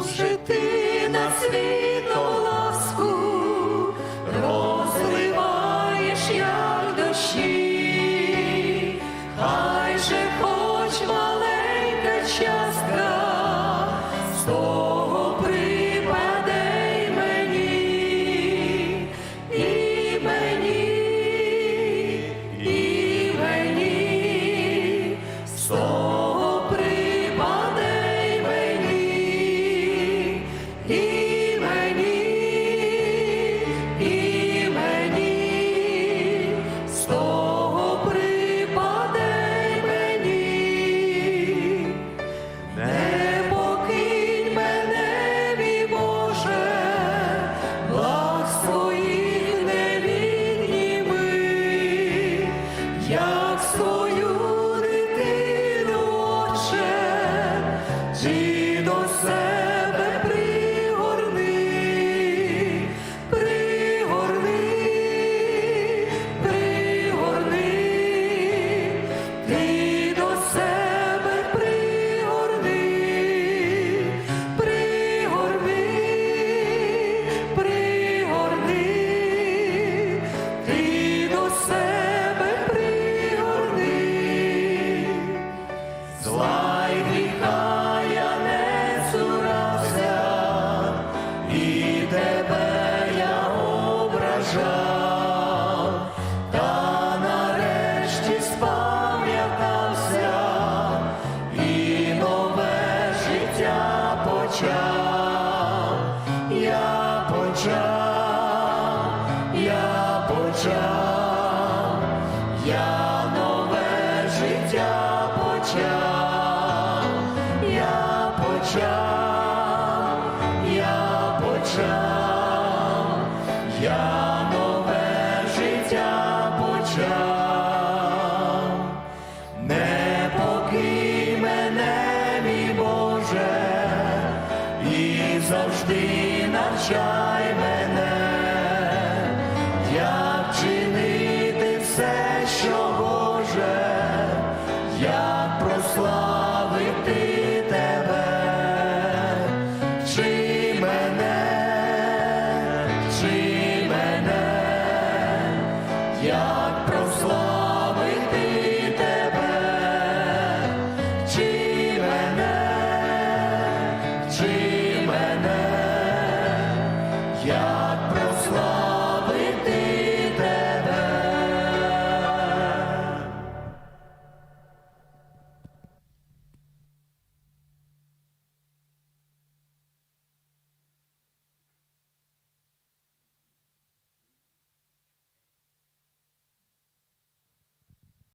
жити на світом. почав, я почав, я почав, я нове життя почав. завжди навчай мене, як чинити все, що Боже, як прославити тебе, чи мене, чи мене, як прославити. тебе, Чи мене, чи мене. Я